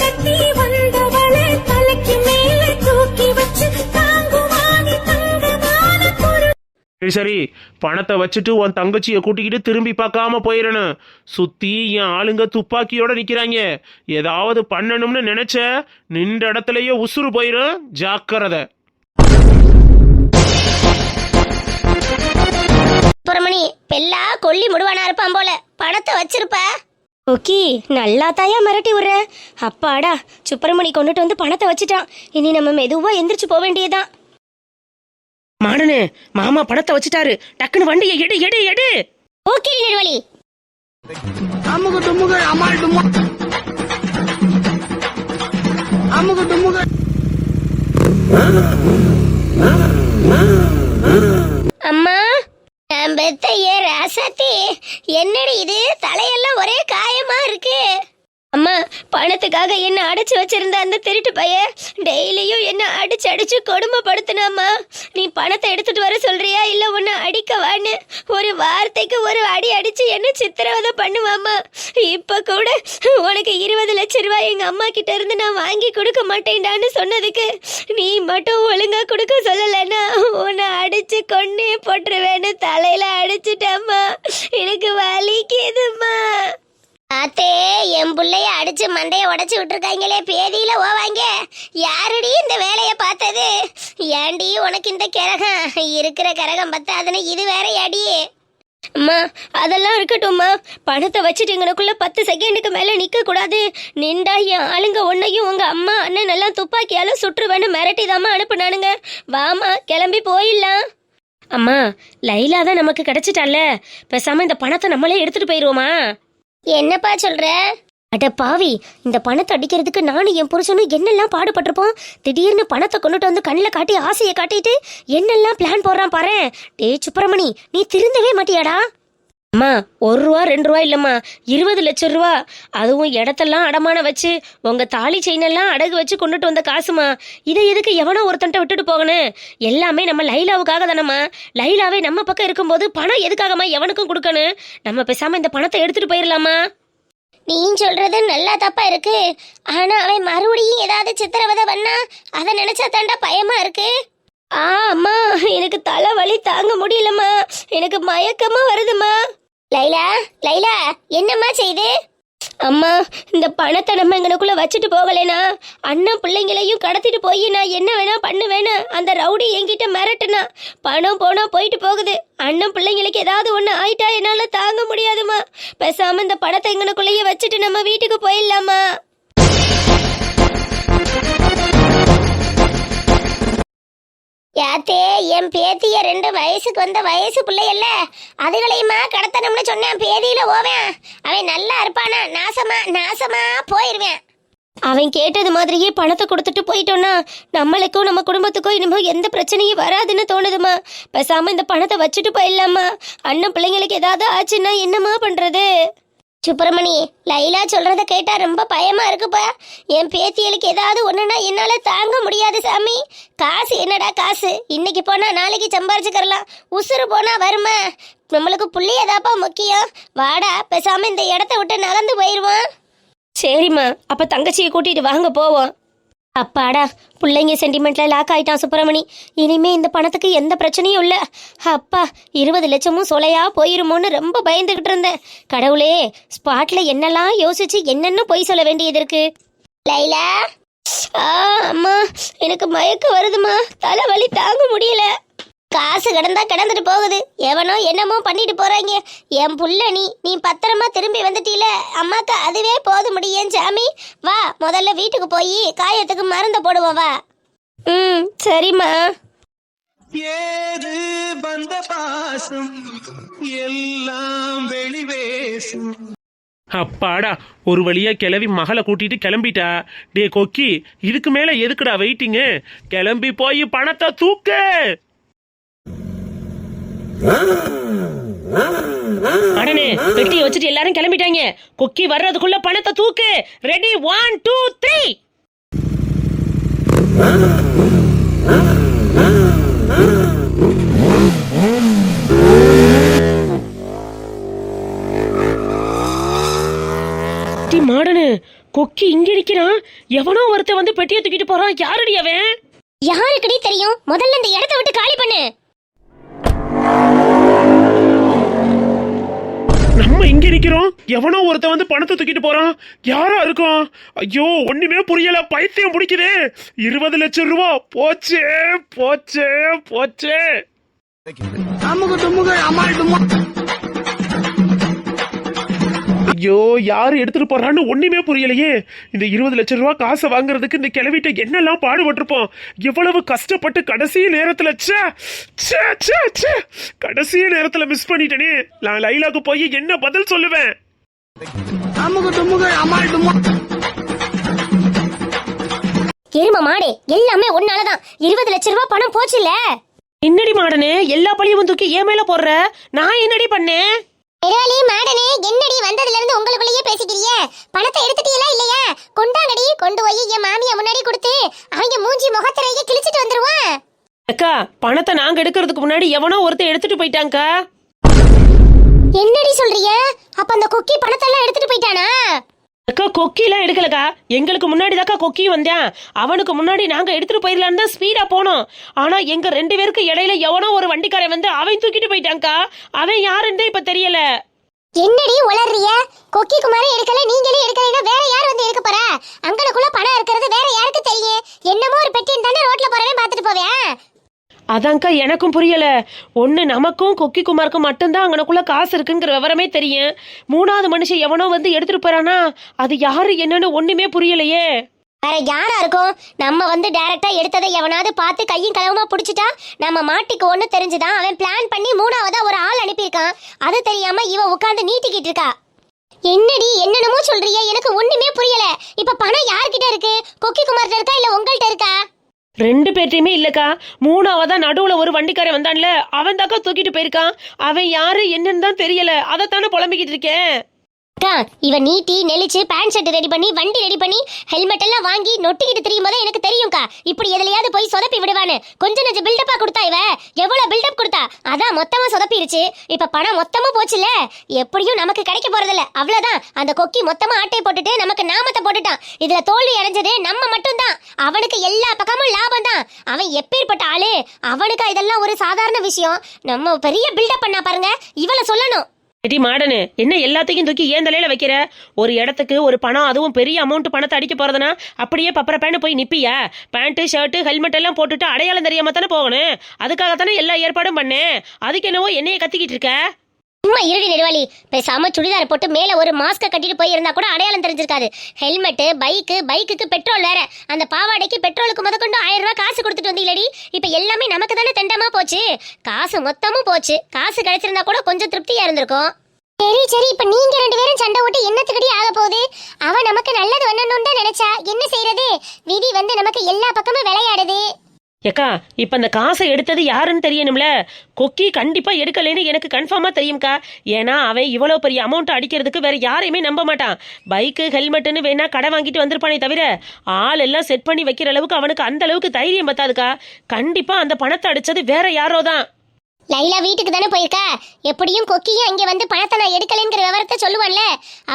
கட்டி வந்தவளை தலைக்கு மேல தூக்கி வச்சு தாங்குவானி தங்கமான பொருள். சரி சரி பணத்தை வச்சுட்டு உன் தங்கச்சியை கூட்டிக்கிட்டு திரும்பி பார்க்காம போயிடணும் சுத்தி என் ஆளுங்க துப்பாக்கியோட நிக்கிறாங்க. ஏதாவது பண்ணணும்னு நினைச்ச நின்ற இடத்துலயே உசுறு போயிடும் ஜாக்கிரதை. சுப்பிரமணி பெல்லா கொல்லி முடுவானா இருப்பான் போல. பணத்தை வச்சிருப்ப. ஓகே நல்லா தாயா மிரட்டி விடுற. அப்பாடா சுப்பிரமணி கொண்டுட்டு வந்து பணத்தை வச்சுட்டான். இனி நம்ம மெதுவா எந்திரிச்சு போக வேண்டியதுதான். மாடனு மாமா பணத்தை வச்சுட்டாரு. டக்குன்னு வண்டியை எடு எடு எடு. ஓகே நிர்வலி அமுகு டுமுகு அமால் டுமா அமுகு டுமுகு அம்மா மெத்தையே ரசத்தி ராசாத்தி. என்னடி இது? தலையெல்லாம் ஒரே காயமா இருக்கு. அம்மா பணத்துக்காக என்ன அடைச்சு வச்சிருந்த அந்த திருட்டு பைய டெய்லியும் என்ன அடிச்சு அடிச்சு கொடுமைப்படுத்தினாமா நீ பணத்தை எடுத்துட்டு வர சொல்றியா? இல்ல உன்னை அடிக்கவான்னு ஒரு வார்த்தைக்கு ஒரு அடி அடிச்சு என்ன சித்திரவதை பண்ணுவாமா இப்ப கூட உனக்கு இருபது லட்சம் ரூபாய் எங்க அம்மா கிட்ட இருந்து நான் வாங்கி கொடுக்க மாட்டேன்டான்னு சொன்னதுக்கு நீ மட்டும் ஒழுங்கா கொடுக்க சொல்லலைன்னா உன்னை அடிச்சு கொன்னே போட்டுருவேன்னு தலையில அடிச்சுட்டம்மா. எனக்கு வலிக்குதும்மா. அத்தே என் பிள்ளைய அடிச்சு மண்டைய உடைச்சு விட்டுருக்காங்களே பேதியில ஓவாங்க யாருடி இந்த வேலைய பார்த்தது? ஏண்டி உனக்கு இந்த கிரகம்? இருக்கிற கிரகம் பத்தாதுன்னு இது வேற அடி. அம்மா அதெல்லாம் இருக்கட்டும்மா பணத்தை வச்சுட்டு எங்களுக்குள்ள பத்து செகண்டுக்கு மேல நிக்க கூடாது நின்றா என் ஆளுங்க உன்னையும் உங்க அம்மா அண்ணன் எல்லாம் துப்பாக்கியால சுற்றுவேன்னு மிரட்டி தாம்மா அனுப்புனானுங்க. வாமா கிளம்பி போயிடலாம். அம்மா லைலா தான் நமக்கு கிடைச்சிட்டால பேசாம இந்த பணத்தை நம்மளே எடுத்துட்டு போயிருவோமா? என்னப்பா சொல்ற? அட பாவி இந்த பணத்தை அடிக்கிறதுக்கு நானும் என் புருஷனும் என்னெல்லாம் பாடுபட்டிருப்போம்? திடீர்னு பணத்தை கொண்டுட்டு வந்து கண்ணில் காட்டி ஆசையை காட்டிட்டு என்னெல்லாம் பிளான் போடுறான் பாரு டேய் சுப்பிரமணி நீ திருந்தவே மாட்டியாடா? அம்மா ஒரு ரூபா ரெண்டு ரூபா இல்லம்மா. இருபது லட்சம் ரூபா. அதுவும் இடத்தெல்லாம் அடமான வச்சு உங்க தாலி செயின் எல்லாம் அடகு வச்சு கொண்டுட்டு வந்த காசுமா. இதை எதுக்கு எவனோ ஒருத்தன்ட்ட விட்டுட்டு போகணும் எல்லாமே நம்ம லைலாவுக்காக தானம்மா. லைலாவே நம்ம பக்கம் இருக்கும்போது பணம் எதுக்காகம்மா எவனுக்கும் கொடுக்கணும் நம்ம பேசாம இந்த பணத்தை எடுத்துட்டு போயிடலாமா நீ சொல்றது நல்லா தப்பா இருக்கு. ஆனா அவன் மறுபடியும் ஏதாவது சித்திரவதை பண்ணா அதை நினைச்சா தாண்டா பயமா இருக்கு. ஆ அம்மா எனக்கு தலை வலி தாங்க முடியலம்மா. எனக்கு மயக்கமா வருதுமா லைலா லைலா என்னம்மா செய்து? அம்மா இந்த பணத்தை நம்ம எங்களுக்குள்ள வச்சுட்டு போகலனா அண்ணன் பிள்ளைங்களையும் கடத்திட்டு போய் நான் என்ன வேணா பண்ணுவேன்னு அந்த ரவுடி என்கிட்ட மிரட்டுனா பணம் போனா போயிட்டு போகுது. அண்ணன் பிள்ளைங்களுக்கு ஏதாவது ஒன்று ஆயிட்டா என்னால தாங்க முடியாதுமா பேசாம இந்த பணத்தை எங்களுக்குள்ளேயே வச்சுட்டு நம்ம வீட்டுக்கு போயிடலாமா? யாத்தே என் பேத்திய ரெண்டு வயசுக்கு வந்த வயசு பிள்ளையல்ல. அதுகளையுமா கடத்தணும்னு சொன்னேன் பேதியில ஓவேன். அவன் நல்லா இருப்பானா? நாசமா நாசமா போயிருவேன். அவன் கேட்டது மாதிரியே பணத்தை கொடுத்துட்டு போயிட்டோன்னா நம்மளுக்கும் நம்ம குடும்பத்துக்கும் இனிமோ எந்த பிரச்சனையும் வராதுன்னு தோணுதுமா. பேசாம இந்த பணத்தை வச்சுட்டு போயிடலாமா? அண்ணன் பிள்ளைங்களுக்கு ஏதாவது ஆச்சுன்னா என்னம்மா பண்றது? சுப்பிரமணி லைலா சொல்றத கேட்டா ரொம்ப பயமா இருக்குப்பா. என் பேத்தியலுக்கு ஏதாவது ஒண்ணுனா என்னால தாங்க முடியாது சாமி. காசு என்னடா காசு? இன்னைக்கு போனா நாளைக்கு சம்பாரிச்சுக்கரலாம் உசுறு போனா வருமா? நம்மளுக்கு புள்ளியதாப்பா முக்கியம்? வாடா பேசாம இந்த இடத்த விட்டு நகர்ந்து போயிருவோம். சரிம்மா அப்ப தங்கச்சியை கூட்டிட்டு வாங்க போவோம். அப்பாடா பிள்ளைங்க சென்டிமெண்ட்ல லாக் ஆயிட்டான் சுப்பிரமணி. இனிமே இந்த பணத்துக்கு எந்த பிரச்சனையும் இல்ல. அப்பா இருபது லட்சமும் சொலையா போயிருமோன்னு ரொம்ப பயந்துகிட்டு இருந்தேன். கடவுளே ஸ்பாட்ல என்னெல்லாம் யோசிச்சு என்னென்ன பொய் சொல்ல வேண்டியது இருக்கு? லைலா? ஆ அம்மா எனக்கு மயக்கம் வருதுமா தலைவலி தாங்க முடியல. காசு கிடந்தா கிடந்துட்டு போகுது. எவனோ என்னமோ பண்ணிட்டு போறாங்க. என் புள்ள நீ நீ பத்திரமா திரும்பி வந்துட்டீல. அம்மாக்கு அதுவே போது முடியும் சாமி? வா முதல்ல வீட்டுக்கு போய் காயத்துக்கு மருந்த போடுவோம் வா. ம் சரிம்மா. ஏது வந்த பாசம்? எல்லாம் வெளிவேசும் அப்பாடா ஒரு வழியா கிளவி மகளை கூட்டிட்டு கிளம்பிட்டா? டே கொக்கி இதுக்கு மேல எதுக்குடா வெயிட்டிங்கு கிளம்பி போய் பணத்தை தூக்கு! அடனே பெட்டியை வச்சுட்டு எல்லாரும் கிளம்பிட்டாங்க. கொக்கி வர்றதுக்குள்ள பணத்தை தூக்கு. ரெடி ஒன் டூ த்ரீ மாடனு கொக்கி இங்க நிக்கிறான். எவனோ ஒருத்தன் வந்து பெட்டியை தூக்கிட்டு போறான். யாரடி அவன்? யாருக்குடி தெரியும்? முதல்ல இந்த இடத்த விட்டு காலி பண்ணு. நம்ம இங்க நிக்கிறோம். எவனோ ஒருத்தன் வந்து பணத்தை தூக்கிட்டு போறான். யாரா இருக்கும் ஐயோ ஒண்ணுமே புரியல. பைத்தியம் பிடிக்குது. இருபது லட்சம் ரூபா. போச்சே போச்சே போச்சே. அமுகு டுமுகு அமால் டுமா ஐயோ யாரு எடுத்துட்டு போறான்னு ஒண்ணுமே புரியலையே. இந்த இருபது லட்சம் ரூபாய் காசை வாங்குறதுக்கு இந்த கிளவிட்ட என்னெல்லாம் பாடுபட்டிருப்போம்? எவ்வளவு கஷ்டப்பட்டு கடைசி நேரத்துல ச்சே, ச்சே, ச்சே, ச்சே. கடைசி நேரத்துல மிஸ் பண்ணிட்டேனே. நான் லைலாக்கு போய் என்ன பதில் சொல்லுவேன்? எரும மாடே எல்லாமே உன்னாலதான். இருபது லட்சம் ரூபாய் பணம் போச்சுல்ல? என்னடி மாடனே எல்லா பழியும் தூக்கி ஏன் மேல போடுற? நான் என்னடி பண்ணேன்? பெருவாளி மாடனே என்னடி வந்ததுல இருந்து உங்களுக்குள்ளேயே பேசிக்கிறிய? பணத்தை எடுத்துட்டீங்களா இல்லையா? கொண்டாங்கடி கொண்டு போய் என் மாமியா முன்னாடி கொடுத்து அவங்க மூஞ்சி முகத்திரைய கிழிச்சிட்டு வந்துருவான் அக்கா பணத்தை நாங்க எடுக்கிறதுக்கு முன்னாடி எவனோ ஒருத்தன் எடுத்துட்டு போயிட்டாங்கக்கா என்னடி சொல்றிய? அப்ப அந்த கொக்கி பணத்தை எல்லாம் எடுத்துட்டு போயிட்டானா? அக்கா கொக்கிலாம் எடுக்கலக்கா. எங்களுக்கு முன்னாடி தாக்கா கொக்கி வந்தேன். அவனுக்கு முன்னாடி நாங்க எடுத்துட்டு போயிடலான்னு தான் ஸ்பீடா போனோம். ஆனா எங்க ரெண்டு பேருக்கு இடையில எவனோ ஒரு வண்டிக்காரன் வந்து அவன் தூக்கிட்டு போயிட்டான்க்கா. அவன் யாருன்னு இப்ப தெரியல. என்னடி உளறிய? கொக்கி குமார எடுக்கல நீங்களே எடுக்கலைன்னா வேற யார் வந்து எடுக்க போறா? அங்கனக்குள்ள பணம் இருக்கிறது வேற யாருக்கு தெரியும்? என்னமோ ஒரு பெட்டின்னு தானே அதான்க்கா எனக்கும் புரியல. ஒன்று நமக்கும் கொக்கி குமாருக்கும் மட்டும்தான் அங்கனக்குள்ள காசு இருக்குங்கிற விவரமே தெரியும். மூணாவது மனுஷன் எவனோ வந்து எடுத்துட்டு போறானா அது யாரு என்னன்னு ஒண்ணுமே புரியலையே. வேற யாரா இருக்கும் நம்ம வந்து டைரக்டா எடுத்ததை எவனாவது பார்த்து கையும் களவுமா புடிச்சிட்டா நம்ம மாட்டிக்கு ஒண்ணு தெரிஞ்சுதான் அவன் பிளான் பண்ணி மூணாவதா ஒரு ஆள் அனுப்பியிருக்கான். அது தெரியாம இவ உட்காந்து நீட்டிக்கிட்டு இருக்கா. என்னடி என்னென்னமோ சொல்றிய எனக்கு ஒண்ணுமே புரியல. இப்ப பணம் யார்கிட்ட இருக்கு? கொக்கி குமார்ட்ட இருக்கா இல்ல உங்கள்கிட்ட இருக்கா? ரெண்டு பேர்ட்டையுமே இல்லக்கா. மூணாவதா நடுவுல ஒரு வண்டிக்காரன் வந்தான்ல அவன் தாக்கா தூக்கிட்டு போயிருக்கான். அவன் யாரு என்னன்னு தான் தெரியல. அதைத்தானே புலம்பிக்கிட்டு இருக்கேன். அக்கா இவன் நீட்டி நெளிச்சு பேண்ட் ஷர்ட் ரெடி பண்ணி வண்டி ரெடி பண்ணி ஹெல்மெட் எல்லாம் வாங்கி நொட்டிக்கிட்டு தெரியும் போதே எனக்கு தெரியும்க்கா. இப்படி எதுலயாவது போய் சொதப்பி விடுவான்னு. கொஞ்சம் நெஞ்ச பில்டப்பா கொடுத்தா இவ? எவ்வளவு பில்டப் கொடுத்தா? அதான் மொத்தமா சொதப்பிருச்சு. இப்ப பணம் மொத்தமா போச்சுல எப்படியும் நமக்கு கிடைக்க போறதில்ல. அவ்வளவுதான். அந்த கொக்கி மொத்தமா ஆட்டை போட்டுட்டு நமக்கு நாமத்தை போட்டுட்டான். இதுல தோல்வி அடைஞ்சது நம்ம மட்டும்தான். அவனுக்கு எல்லா பக்கமும் லாபம் தான். அவன் எப்பேற்பட்ட ஆளு? அவனுக்கு இதெல்லாம் ஒரு சாதாரண விஷயம். நம்ம பெரிய பில்டப் பண்ணா பாருங்க. இவளை சொல்லணும். எடி மாடனு என்ன எல்லாத்தையும் தூக்கி ஏன் தலையில வைக்கிற? ஒரு இடத்துக்கு ஒரு பணம் அதுவும் பெரிய அமௌண்ட் பணத்தை அடிக்க போறதுனா அப்படியே பப்பர பேண்ட் போய் நிப்பியா? பேண்ட் ஷர்ட் ஹெல்மெட் எல்லாம் போட்டுட்டு அடையாளம் தெரியாம தானே போகணும்? அதுக்காக தானே எல்லா ஏற்பாடும் பண்ணேன்? அதுக்கு என்னவோ என்னைய கத்திக்கிட்டு இருக்க? சும்மா இருடி நெடுவாளி. பேசாம சுடிதார் போட்டு மேல ஒரு மாஸ்க கட்டிட்டு போயிருந்தா கூட அடையாளம் தெரிஞ்சிருக்காது. ஹெல்மெட் பைக்கு பைக்குக்கு பெட்ரோல் வேற. அந்த பாவாடைக்கு பெட்ரோலுக்கு முதற்கொண்டு ஆயிரம் ரூபாய் காசு கொடுத்துட்டு வந்தீங்களடி. இப்ப எல்லாமே நமக்கு தானே தெண்டமா போச்சு. காசு மொத்தமும் போச்சு. காசு கிடைச்சிருந்தா கூட கொஞ்சம் திருப்தியா இருந்திருக்கும். சரி சரி. இப்ப நீங்க ரெண்டு பேரும் சண்டை ஓட்டு என்னத்துக்கடி ஆக போகுது? அவ நமக்கு நல்லது பண்ணணும்னு தான் நினைச்சா என்ன செய்யறது விதி வந்து நமக்கு எல்லா பக்கமும் விளையாடுது. ஏக்கா இப்ப அந்த காசை எடுத்தது யாருன்னு தெரியணும்ல? கொக்கி கண்டிப்பா எடுக்கலைன்னு எனக்கு கன்ஃபார்மா தெரியும்க்கா. ஏன்னா அவன் இவ்வளவு பெரிய அமௌண்ட் அடிக்கிறதுக்கு வேற யாரையுமே நம்ப மாட்டான். பைக்கு ஹெல்மெட்டுன்னு வேணா கடை வாங்கிட்டு வந்திருப்பானே தவிர ஆள் எல்லாம் செட் பண்ணி வைக்கிற அளவுக்கு அவனுக்கு அந்த அளவுக்கு தைரியம் பத்தாதுக்கா. கண்டிப்பா அந்த பணத்தை அடிச்சது வேற யாரோ தான். லைலா வீட்டுக்கு தானே போயிருக்கா? எப்படியும் கொக்கியும் அங்க வந்து பணத்தை நான் எடுக்கலைங்கிற விவரத்தை சொல்லுவான்ல.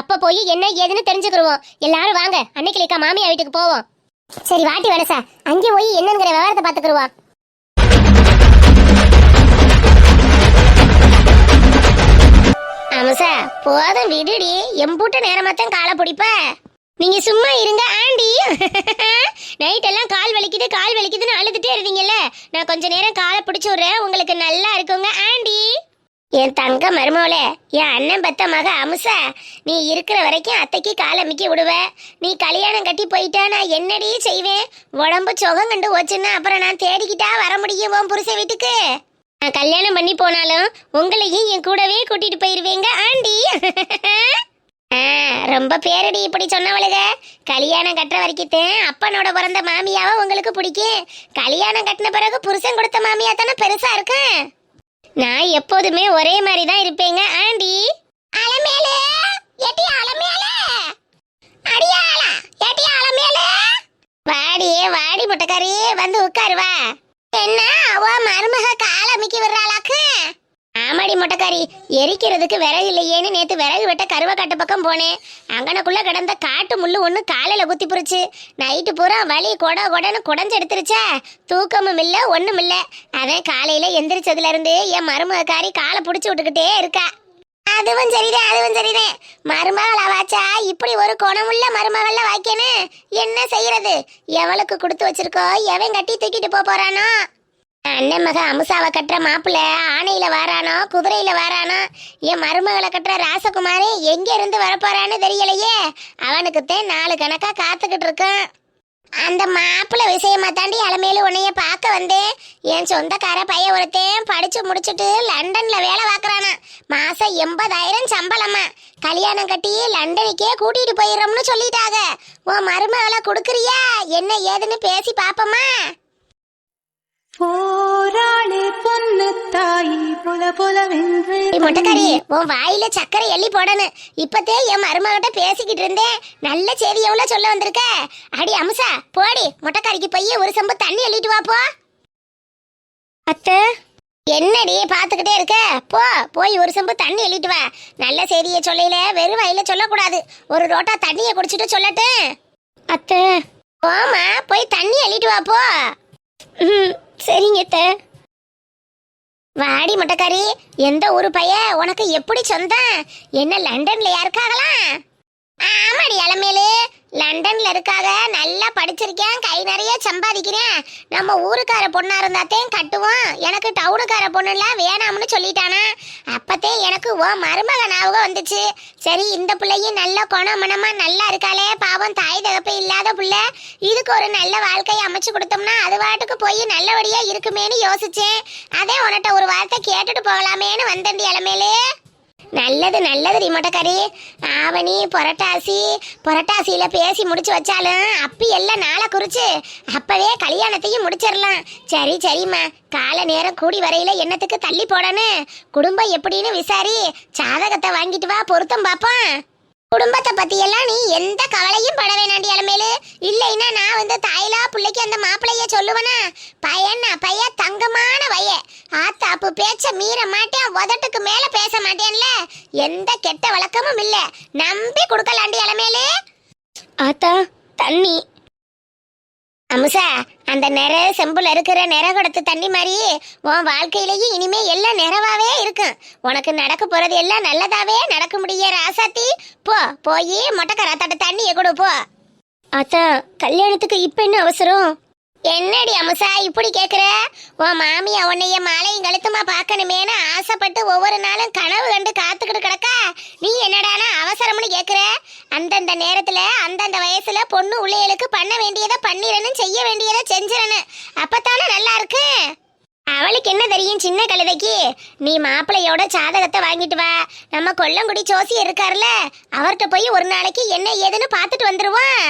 அப்ப போய் என்ன ஏதுன்னு தெரிஞ்சுக்கிருவோம். எல்லாரும் வாங்க அன்னைக்கு மாமியா வீட்டுக்கு போவோம். சரி வாட்டி வரசா அங்கே போய் என்னங்கிற விவரத்தை பாத்துக்கிருவா சார் போதும் விடுடி. எம்பூட்ட நேரமாத்தான் காலை பிடிப்ப. நீங்க சும்மா இருங்க ஆண்டி. நைட் எல்லாம் கால் வலிக்குது கால் வலிக்குதுன்னு அழுதுட்டே இருந்தீங்கல்ல. நான் கொஞ்ச நேரம் காலை பிடிச்சி விடுறேன். உங்களுக்கு நல்லா இருக்குங்க ஆண்டி. என் தங்க மருமவளே என் அண்ணன் பெத்த மக அமுசா நீ இருக்கிற வரைக்கும் அத்தைக்கு காலமிக்கி விடுவ. நீ கல்யாணம் கட்டி போயிட்டா நான் என்னடி செய்வேன்? உடம்பு சுகம் கண்டு போச்சுன்னா அப்புறம் நான் தேடிக்கிட்டா வர முடியும் உன் புருஷ வீட்டுக்கு? நான் கல்யாணம் பண்ணி போனாலும் உங்களையும் என் கூடவே கூட்டிட்டு போயிருவேங்க ஆண்டி. ஆ, ரொம்ப பேரடி இப்படி சொன்னவளுக. கல்யாணம் கட்டுற வரைக்கும் அப்பனோட பிறந்த மாமியாவை உங்களுக்கு பிடிக்கும். கல்யாணம் கட்டின பிறகு புருஷன் கொடுத்த மாமியா தானே பெருசா இருக்கும் நான் எப்போதுமே ஒரே மாதிரி தான் இருப்பேங்க ஆண்டி. அலமேலே எட்டி அலமேலே. அடியாளா எட்டி அலமேலே. வாடி வாடி முட்டைக்காரி வந்து உட்காரு வா. என்ன அவ மருமக கால மிக்கி விடுறாளாக்கு? ஆமாடி மொட்டைக்காரி. எரிக்கிறதுக்கு விறகு இல்லையேன்னு நேத்து விறகு வெட்ட கருவக்காட்டு பக்கம் போனேன். அங்கனக்குள்ள கிடந்த காட்டு முள்ளு ஒன்று காலையில் குத்தி புடிச்சு. நைட்டு பூரா வலி கொட கொடன்னு குடஞ்சு எடுத்துருச்சா தூக்கமும் இல்லை ஒன்றும் இல்லை. அதான் காலையில எந்திரிச்சதுல இருந்து என் மருமகக்காரி காலை பிடிச்சி விட்டுக்கிட்டே இருக்கா. அதுவும் சரிதான் அதுவும் சரிதான் மருமகளை வாச்சா இப்படி ஒரு குணமுள்ள மருமகள்ல வாய்க்கேன்னு என்ன செய்யறது? எவளுக்கு கொடுத்து வச்சிருக்கோ? எவன் கட்டி தூக்கிட்டு போறானோ? அண்ணன் மக அமுசாவை கட்டுற மாப்பிள்ள ஆணையில வாரானோ குதிரையில வாரானோ என் மருமகளை கட்டுற ராசகுமாரி எங்க இருந்து வரப்போறான்னு தெரியலையே. அவனுக்குத்தான் நாலு கணக்கா காத்துக்கிட்டு இருக்கான் அந்த மாப்பிள்ள விஷயமா தாண்டி இளமையில உன்னைய பார்க்க வந்தேன் என் சொந்தக்கார பையன் ஒருத்தன் படிச்சு முடிச்சுட்டு லண்டன்ல வேலை பார்க்கறானா. மாசம் எண்பதாயிரம் சம்பளமா. கல்யாணம் கட்டி லண்டனுக்கே கூட்டிட்டு போயிடுறோம்னு சொல்லிட்டாங்க. உன் மருமகளை கொடுக்குறியா? என்ன ஏதுன்னு பேசி பாப்போமா போராளே பொண்ணு தாயி புல புலவென்று. ஏய் மொட்டைக்காரி உன் வாயில சக்கரை எள்ளி போடணும். இப்பத்தே என் மருமகிட்ட பேசிக்கிட்டு இருந்தேன். நல்ல செய்தி எவ்வளவு சொல்ல வந்திருக்க. அடி அம்சா போடி. மொட்டைக்காரிக்கு போய் ஒரு செம்பு தண்ணி எள்ளிட்டு வா போ. அத்தை. என்னடி பாத்துக்கிட்டே இருக்க? போ போய் ஒரு செம்பு தண்ணி எள்ளிட்டு வா. நல்ல செய்தியை சொல்லையில வெறும் வாயில சொல்லக்கூடாது. ஒரு ரோட்டா தண்ணியை குடிச்சிட்டு சொல்லட்டும் அத்தை. போமா போய் தண்ணி எள்ளிட்டு வா போ. சரிங்க த வாடி முட்டைக்காரி. எந்த ஊரு பைய? உனக்கு எப்படி சொந்தம்? என்ன லண்டன்ல யாருக்காகலாம் ஆமாடி இளமேலு லண்டன்ல இருக்காக நல்லா படிச்சிருக்கேன் கை நிறைய சம்பாதிக்கிறேன். நம்ம ஊருக்கார பொண்ணா இருந்தாத்தையும் கட்டுவோம். எனக்கு டவுனுக்கார பொண்ணுலாம் வேணாம்னு சொல்லிட்டானா. அப்பத்தே எனக்கு ஓ மருமக ஞாபகம் வந்துச்சு. சரி இந்த பிள்ளையும் நல்ல குணமனமா நல்லா இருக்காளே. பாவம் தாய் தகப்பு இல்லாத பிள்ளை. இதுக்கு ஒரு நல்ல வாழ்க்கையை அமைச்சு கொடுத்தோம்னா அது வாட்டுக்கு போய் நல்லபடியா இருக்குமேன்னு யோசிச்சேன். அதே உன்கிட்ட ஒரு வார்த்தை கேட்டுட்டு போகலாமேன்னு வந்தேன் இளமேலு நல்லது நல்லது ரிமோட்டக்காரி. ஆவணி புரட்டாசி புரட்டாசியில் பேசி முடிச்சு வச்சாலும் அப்பி எல்லாம் நாளை குறிச்சு அப்பவே கல்யாணத்தையும் முடிச்சிடலாம். சரி சரிம்மா. கால நேரம் கூடி வரையில என்னத்துக்கு தள்ளி போடணும்? குடும்பம் எப்படின்னு விசாரி. சாதகத்தை வாங்கிட்டு வா பொருத்தம் பார்ப்போம். குடும்பத்தை பத்தி எல்லாம் நீ எந்த கவலையும் பட வேணாண்டி அலமேலு இல்லைன்னா நான் வந்து தாயிலா பிள்ளைக்கு அந்த மாப்பிள்ளைய சொல்லுவனா? பையனா பைய தங்கமான பைய. ஆத்தாப்பு பேச்ச மீற மாட்டேன் உதட்டுக்கு மேல பேச மாட்டேன்ல. எந்த கெட்ட வழக்கமும் இல்ல. நம்பி கொடுக்கலாண்டி அலமேலு ஆத்தா தண்ணி. அமுசா அந்த நிற செம்புல இருக்கிற நிற கொடுத்து தண்ணி மாதிரி உன் வாழ்க்கையிலேயே இனிமே எல்லாம் நிறவாவே இருக்கும். உனக்கு நடக்க போறது எல்லாம் நல்லதாவே நடக்க முடிய ராசாத்தி போ போய் மொட்டைக்கராத்தாட்ட தண்ணியை கொடு போ. கல்யாணத்துக்கு இப்ப என்ன அவசரம்? என்னடி அமுசா இப்படி கேக்குற? உன் மாமியா உன்னைய மாலையும் கழுத்துமா பார்க்கணுமேனு ஆசைப்பட்டு ஒவ்வொரு நாளும் கனவு கண்டு காத்துக்கிட்டு கிடக்கா. நீ என்னடானா அவசரம்னு கேக்குற? அந்தந்த நேரத்துல அந்தந்த வயசுல பொண்ணு உள்ளைகளுக்கு பண்ண வேண்டியதை பண்ணிடணும் செய்ய வேண்டியதை செஞ்சிடணும் அப்பத்தானே நல்லா இருக்கு? அவளுக்கு என்ன தெரியும் சின்ன கழுதைக்கு? நீ மாப்பிள்ளையோட சாதகத்தை வாங்கிட்டு வா. நம்ம கொல்லங்குடி ஜோசி இருக்கார்ல அவர்கிட்ட போய் ஒரு நாளைக்கு என்ன ஏதுன்னு பார்த்துட்டு வந்துருவோம்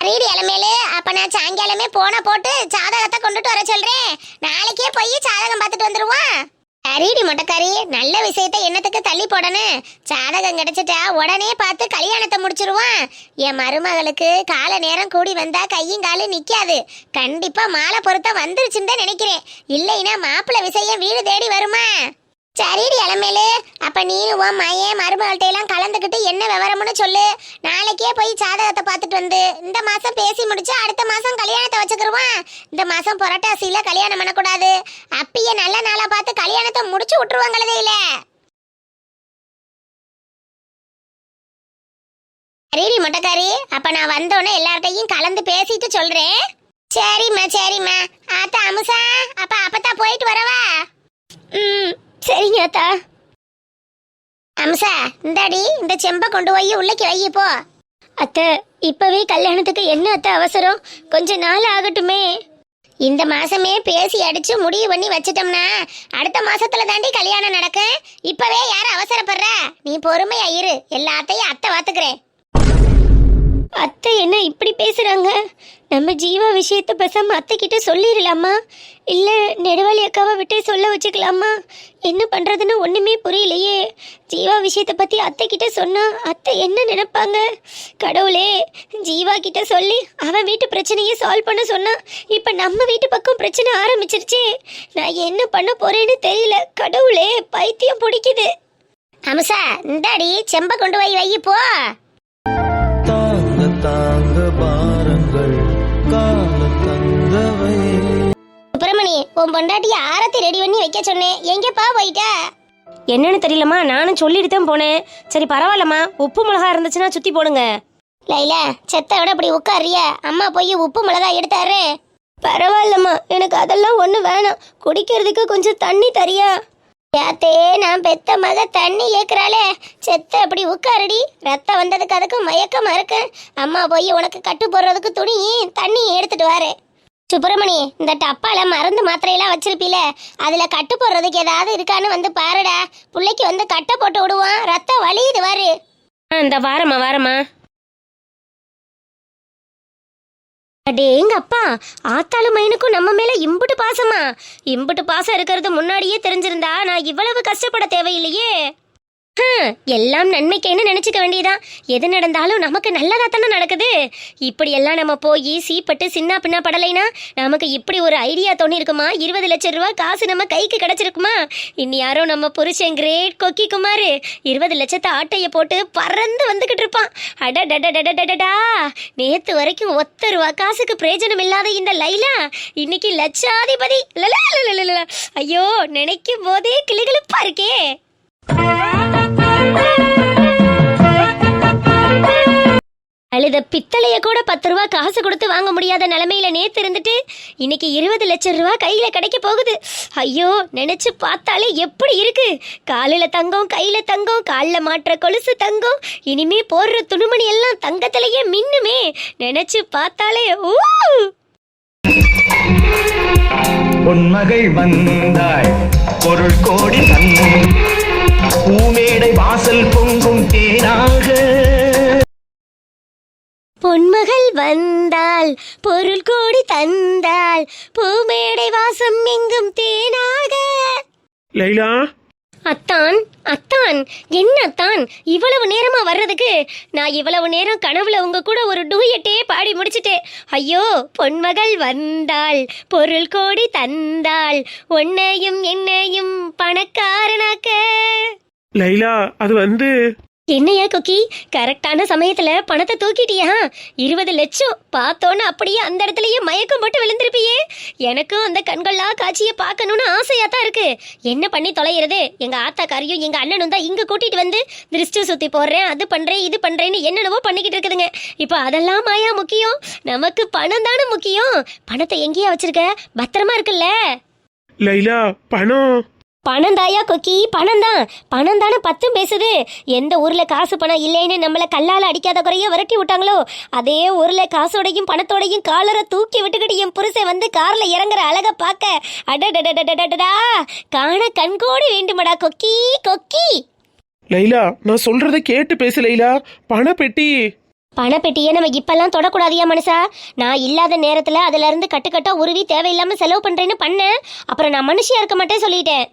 ரீடி இளமேலு. அப்ப நான் சாயங்காலமே போன போட்டு சாதகத்தை கொண்டுட்டு வர சொல்றேன். நாளைக்கே போய் சாதகம் பார்த்துட்டு வந்துருவான் ரீடி மொட்டைக்காரி நல்ல விஷயத்த என்னத்துக்கு தள்ளி போடணும். சாதகம் கிடைச்சிட்டா உடனே பார்த்து கல்யாணத்தை முடிச்சிருவான் என் மருமகளுக்கு கால நேரம் கூடி வந்தா கையும் காலும் நிக்காது. கண்டிப்பா மாலை பொருத்தம் வந்துருச்சுன்னு தான் நினைக்கிறேன். இல்லைன்னா மாப்பிள்ளை விஷயம் வீடு தேடி வருமா? சரிடி இளமேலு. அப்ப நீ உன் மயன் மருமகள்கிட்ட எல்லாம் கலந்துக்கிட்டு என்ன விவரம்னு சொல்லு. நாளைக்கே போய் ஜாதகத்தை பார்த்துட்டு வந்து இந்த மாசம் பேசி முடிச்சு அடுத்த மாசம் கல்யாணத்தை வச்சுக்கிருவான் இந்த மாசம் புரட்டாசியில கல்யாணம் பண்ணக்கூடாது. அப்பயே நல்ல நாளா பார்த்து கல்யாணத்தை முடிச்சு விட்டுருவாங்களதே இல்ல சரிடி முட்டைக்காரி அப்ப நான் வந்தோடனே எல்லார்ட்டையும் கலந்து பேசிட்டு சொல்றேன். சரிம்மா சரிம்மா. ஆத்தா அமுசா அப்ப தான் போயிட்டு வரவா? ம். சரிங்க அத்தா. அம்சா இந்தாடி இந்த செம்பை கொண்டு போய் உள்ளக்கு வை போ. அத்தை இப்பவே கல்யாணத்துக்கு என்ன அத்தை அவசரம்? கொஞ்ச நாள் ஆகட்டுமே. இந்த மாசமே பேசி அடிச்சு முடிவு பண்ணி வச்சிட்டோம்னா அடுத்த மாசத்துல தாண்டி கல்யாணம் நடக்கும். இப்பவே யார் அவசரப்படுற? நீ பொறுமையா இரு. எல்லாத்தையும் அத்தை பாத்துக்கிறேன் அத்தை என்ன இப்படி பேசுறாங்க? நம்ம ஜீவா விஷயத்த பேசாம அத்தை கிட்ட சொல்லிடலாமா இல்ல நெடுவாளி அக்காவை விட்டு சொல்ல வச்சுக்கலாமா? என்ன பண்றதுன்னு ஒண்ணுமே புரியலையே. ஜீவா விஷயத்த பத்தி அத்தை கிட்ட சொன்னா அத்தை என்ன நினைப்பாங்க? கடவுளே ஜீவா கிட்ட சொல்லி அவன் வீட்டு பிரச்சனையை சால்வ் பண்ண சொன்னா இப்ப நம்ம வீட்டு பக்கம் பிரச்சனை ஆரம்பிச்சிருச்சே. நான் என்ன பண்ண போறேன்னு தெரியல. கடவுளே பைத்தியம் பிடிக்குது. அம்சா இந்தாடி செம்ப கொண்டு போய் வை போ. உன் பொண்டாட்டி ஆரத்தி ரெடி பண்ணி வைக்க சொன்னேன். எங்கேப்பா போயிட்ட? என்னன்னு தெரியலம்மா நானும் சொல்லிட்டு தான் போனேன். சரி பரவாயில்லம்மா. உப்பு மிளகா இருந்துச்சுன்னா சுத்தி போடுங்க. லைலா செத்த விட இப்படி உட்காரியா அம்மா போய் உப்பு மிளகா எடுத்தாரு. பரவாயில்லம்மா. எனக்கு அதெல்லாம் ஒண்ணு வேணாம். குடிக்கிறதுக்கு கொஞ்சம் தண்ணி தரியா? யாத்தே நான் பெத்த மக தண்ணி ஏக்குறாளே. செத்த அப்படி உட்காருடி. ரத்தம் வந்ததுக்கு அதுக்கு மயக்கமா இருக்கு. அம்மா போய் உனக்கு கட்டு போடுறதுக்கு துணி தண்ணி எடுத்துட்டு வாரு. சுப்பிரமணி இந்த டப்பால மருந்து மாத்திரையெல்லாம் வச்சிருப்பீல அதுல கட்டு போடுறதுக்கு ஏதாவது இருக்கான்னு வந்து பாருடா. புள்ளைக்கு வந்து கட்டை போட்டு விடுவான் ரத்தம் வலியுது வாரு இந்த வாரம்மா வாரம்மா அடேங்க அப்பா ஆத்தாளும் மைனுக்கும் நம்ம மேல இம்புட்டு பாசமா? இம்புட்டு பாசம் இருக்கிறது முன்னாடியே தெரிஞ்சிருந்தா நான் இவ்வளவு கஷ்டப்பட தேவையில்லையே. எல்லாம் நன்மைக்கேன்னு நினைச்சுக்க வேண்டியதான் எது நடந்தாலும் நமக்கு நல்லதா தானே நடக்குது? இப்படி எல்லாம் நம்ம போய் சீப்பட்டு சின்ன பின்ன படலைனா நமக்கு இப்படி ஒரு ஐடியா தோணி இருக்குமா இருபது லட்சம் ரூபா காசு நம்ம கைக்கு கிடைச்சிருக்குமா? இனி யாரோ நம்ம புருஷன் கிரேட் கொக்கி குமார் இருபது லட்சத்தை ஆட்டையை போட்டு பறந்து வந்துக்கிட்டு இருப்பான். அடடடடடடடா நேத்து வரைக்கும் ஒத்த ரூபா காசுக்கு பிரயோஜனம் இல்லாத இந்த லைலா இன்னைக்கு லட்சாதிபதி. ஐயோ நினைக்கும் போதே கிளிகளுப்பா இருக்கே. அழுத பித்தளைய கூட பத்து ரூபா காசு கொடுத்து வாங்க முடியாத நிலைமையில நேத்து இருந்துட்டு இன்னைக்கு இருபது லட்சம் ரூபா கையில கிடைக்க போகுது. ஐயோ நினைச்சு பார்த்தாலே எப்படி இருக்கு? காலில தங்கம் கையில தங்கம் காலில் மாட்டுற கொலுசு தங்கம் இனிமே போடுற துணிமணி எல்லாம் தங்கத்திலேயே மின்னுமே. நினைச்சு பார்த்தாலே ஊ! பொன்மகை வந்தாய் பொருள் கோடி தன் பூமேடை வாசல் பொங்கும் தேனாக. பொன்மகள் வந்தாள் பொருள் கோடி தந்தாள் பூமேடை வாசம் எங்கும் தேனாக. லைலா? அத்தான் அத்தான் என்ன அத்தான்? இவ்வளவு நேரமா வர்றதுக்கு? நான் இவ்வளவு நேரம் கனவுல உங்க கூட ஒரு டூயட்டே பாடி முடிச்சிட்டேன். ஐயோ பொன்மகள் வந்தாள் பொருள் கோடி தந்தாள் உன்னையும் என்னையும் பணக்காரனாக்க. லைலா அது வந்து என்னையா குக்கி? கரெக்டான சமயத்துல பணத்தை தூக்கிட்டியா? இருபது லட்சம். பார்த்தோன்னு அப்படியே அந்த இடத்துலயே மயக்கம் போட்டு விழுந்திருப்பியே. எனக்கும் அந்த கண்கொள்ளா காட்சியை பார்க்கணும்னு ஆசையா தான் இருக்கு. என்ன பண்ணி தொலைகிறது எங்க ஆத்தாக்காரியும் எங்க அண்ணனும் தான் இங்க கூட்டிட்டு வந்து திருஷ்டி சுத்தி போடுறேன் அது பண்றேன் இது பண்றேன்னு என்னென்னவோ பண்ணிக்கிட்டு இருக்குதுங்க. இப்போ அதெல்லாம் மாயா முக்கியம். நமக்கு பணம் தானே முக்கியம். பணத்தை எங்கேயா வச்சிருக்க? பத்திரமா இருக்குல்ல? லைலா பணம் பணம் தாயா கொக்கி? பணம் தான் பணம் தானே பத்தும் பேசுது. எந்த ஊர்ல காசு பணம் இல்லைன்னு நம்மள கல்லால அடிக்காத குறைய விரட்டி விட்டாங்களோ அதே ஊர்ல காசோடையும் பணத்தோடையும் காலரை தூக்கி விட்டுக்கிட்டு என் புருஷன் வந்து கார்ல இறங்குற அழக பார்க்க அடடடடடடடா காண கண்கோடி வேண்டுமடா கொக்கி கொக்கி. லைலா நான் சொல்றத கேட்டு பேசு லைலா. பணப்பெட்டி. பணப்பெட்டியை நம்ம இப்பெல்லாம் தொடக்கூடாதியா மனுஷா? நான் இல்லாத நேரத்துல அதுல இருந்து கட்டுக்கட்டா உருவி தேவையில்லாம செலவு பண்றேன்னு பண்ணேன். அப்புறம் நான் மனுஷியா இருக்க மாட்டேன் சொல்லிட்டேன்.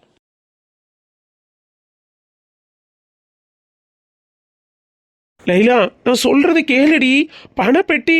லைலா நான் சொல்றது கேளுடி. பணப்பெட்டி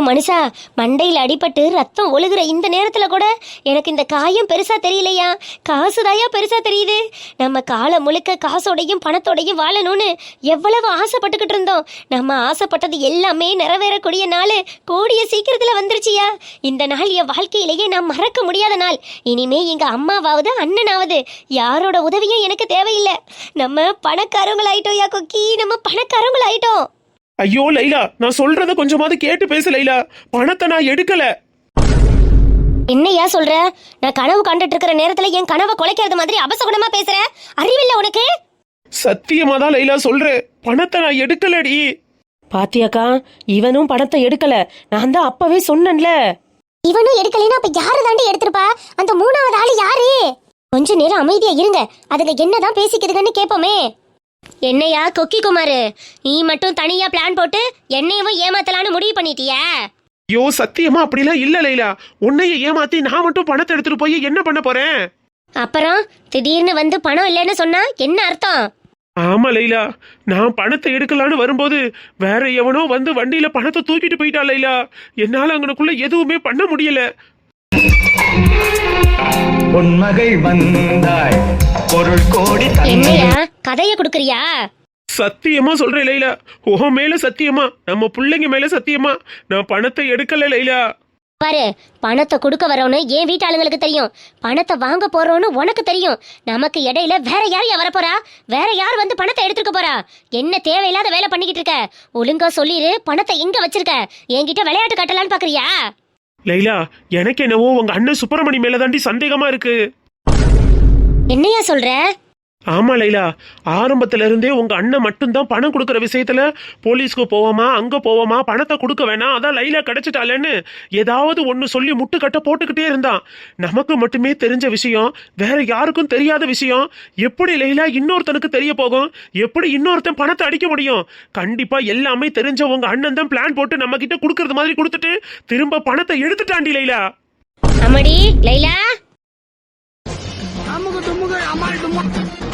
மனுஷா மண்டையில் அடிபட்டு ரத்தம் ஒழுகுற இந்த நேரத்துல கூட எனக்கு இந்த காயம் பெருசா தெரியலையா? காசுதாயா பெருசா தெரியுது? நம்ம காலம் முழுக்க காசோடையும் பணத்தோடையும் வாழணும்னு எவ்வளவு ஆசைப்பட்டுக்கிட்டு இருந்தோம். நம்ம ஆசைப்பட்டது எல்லாமே நிறைவேறக்கூடிய நாள் கூடிய சீக்கிரத்துல வந்துருச்சியா? இந்த நாள் என் வாழ்க்கையிலேயே நான் மறக்க முடியாத நாள். இனிமே எங்க அம்மாவாவது அண்ணனாவது யாரோட உதவியும் எனக்கு தேவையில்லை. நம்ம பணக்காரங்களாயிட்டோம் யா கொக்கி? நம்ம பணக்காரங்களாயிட்டோம். ஐயோ லைலா நான் சொல்றத கொஞ்சமாவது கேட்டு பேசு லைலா. பணத்தை நான் எடுக்கல. என்னையா சொல்ற? நான் கனவு கண்டுட்டு இருக்கிற நேரத்துல என் கனவை குலைக்கிறது மாதிரி அபசகுணமா பேசுற? அறிவில்ல உனக்கு? சத்தியமா தான் லைலா சொல்றேன் பணத்தை நான் எடுக்கலடி. பாத்தியாக்கா இவனும் பணத்தை எடுக்கல. நான் தான் அப்பவே சொன்னேன்ல. இவனும் எடுக்கலைன்னா அப்ப யாரு தாண்டி எடுத்திருப்பா? அந்த மூணாவது ஆளு யாரு? கொஞ்ச நேரம் அமைதியா இருங்க. அதுங்க என்னதான் பேசிக்குதுங்கன்னு கேட்போமே என்னையா கொக்கி குமாரு? நீ மட்டும் தனியா பிளான் போட்டு என்னையவும் ஏமாத்தலான்னு முடிவு பண்ணிட்டியா? ஐயோ சத்தியமா அப்படிலாம் இல்ல லைலா. உன்னைய ஏமாத்தி நான் மட்டும் பணத்தை எடுத்துட்டு போய் என்ன பண்ண போறேன்? அப்புறம் திடீர்னு வந்து பணம் இல்லைன்னு சொன்னா என்ன அர்த்தம்? ஆமா லைலா. நான் பணத்தை எடுக்கலான்னு வரும்போது வேற எவனோ வந்து வண்டியில பணத்தை தூக்கிட்டு போயிட்டா லைலா. என்னால அங்கனக்குள்ள எதுவுமே பண்ண முடியல. பொன்மகை வந்தாய். பொருள் கோடி என்னையா? கதைய குடுக்குறியா? சத்தியமா சொல்றேன் லைலா. உன் மேல சத்தியமா. நம்ம பிள்ளைங்க மேல சத்தியமா. நான் பணத்தை எடுக்கல லைலா. பாரு பணத்தை கொடுக்க வரோன்னு என் வீட்டாளுங்களுக்கு தெரியும். பணத்தை வாங்க போறோன்னு உனக்கு தெரியும். நமக்கு இடையில வேற யார் யா வரப்போறா? வேற யார் வந்து பணத்தை எடுத்துக்க போறா? என்ன தேவையில்லாத வேலை பண்ணிக்கிட்டு இருக்க? ஒழுங்கா சொல்லிரு பணத்தை எங்க வச்சிருக்க? என்கிட்ட விளையாட்டு காட்டலான்னு பாக்குறியா? லைலா எனக்கு என்னவோ உங்க அண்ணன் சுப்பிரமணி மேல தாண்டி சந்தேகமா இருக்கு. என்னையா சொல்ற? ஆமா லைலா. ஆரம்பத்துல இருந்தே உங்க அண்ணன் மட்டும்தான் பணம் கொடுக்கற விஷயத்துல போலீஸ்க்கு போவோமா அங்க போவோமா பணத்தை கொடுக்க வேணாம் அதான் லைலா கிடைச்சிட்டாலேன்னு ஏதாவது ஒன்னு சொல்லி முட்டுக்கட்ட போட்டுக்கிட்டே இருந்தான். நமக்கு மட்டுமே தெரிஞ்ச விஷயம் வேற யாருக்கும் தெரியாத விஷயம். எப்படி லைலா இன்னொருத்தனுக்கு தெரிய போகும்? எப்படி இன்னொருத்தன் பணத்தை அடிக்க முடியும்? கண்டிப்பா எல்லாமே தெரிஞ்ச உங்க அண்ணன் தான் பிளான் போட்டு நம்ம கிட்ட கொடுக்கறது மாதிரி கொடுத்துட்டு திரும்ப பணத்தை எடுத்துட்டாண்டி லைலா. லைலா? அமுக டுமுக அமால் டுமா